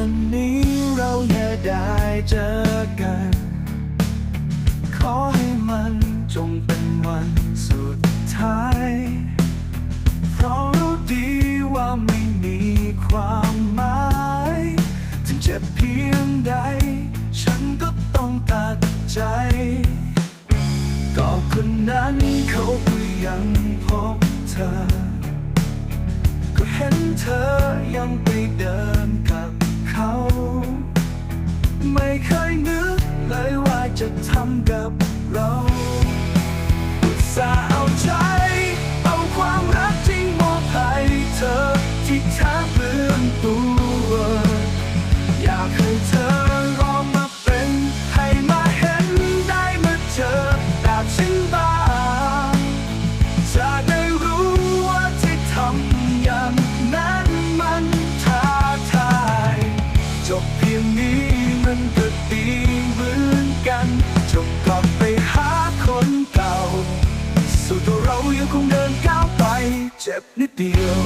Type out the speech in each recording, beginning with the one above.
ตนนี้เราแค่ได้เจอกัน ขอให้มันจงเป็นวันสุดท้าย เพราะรู้ดีว่าไม่มีความหมายถึงเจ็บเพียงใด ฉันก็ต้องตัดใจก็คนนั้นเขาก็ยังพบเธอ ก็เห็นเธอ ไม่เคยนึกเลยว่าจะทำกับเราอุตส่าห์ มันก็ดีเหมือนกันจบกลับไปหาคนเก่า สู่ตัวเรายังคงเดินก้าวไป เจ็บนิดเดียว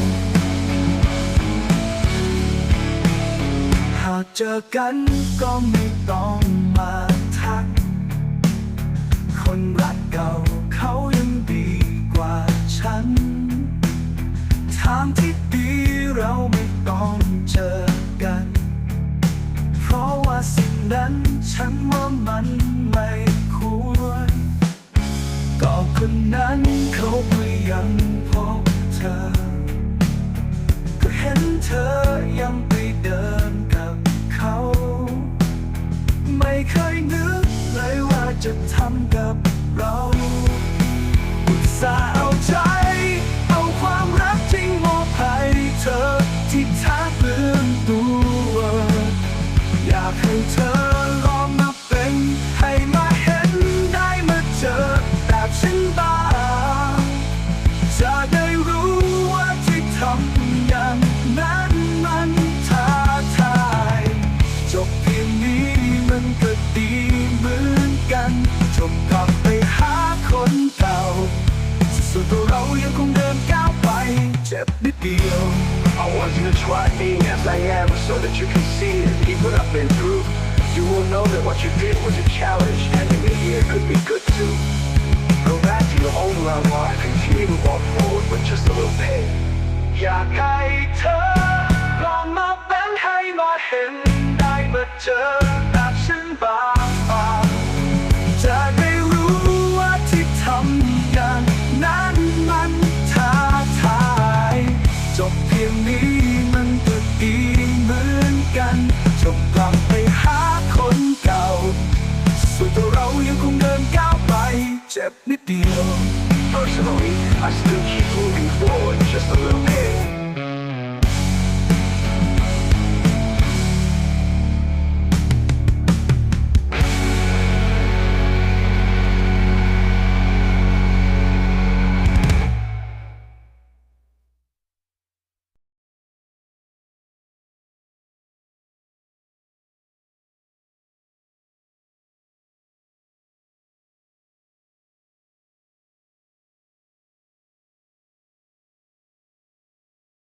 หากเจอกันก็ไม่ต้องมาทัก คนรักเก่าเขา นั้นฉันว่ามันไม่ควรก็คนนั้นเขาก็ยังพบเธอ ก็เห็นเธอยังไปเดินกับเขา ไม่เคยนึกเลยว่าจะทำกับเราอุตส่าห์เอาใจ เอาความรักจริงมอบให้เธอที่แทบลืมตัว อยากให้เธอ จ็บนิดเดียว I want you to try being as I am so that you can see and keep what I've been through. You will know that what you did was a challenge and in the year could be good too. Go back to your own love life and continue to walk forward with just a little pain. อยากให้เธอลองมาเป็นให้มาเห็นได้มาเจอแบบฉันบ้าง accept the deal. Personally, I still keep moving forward just a little bit.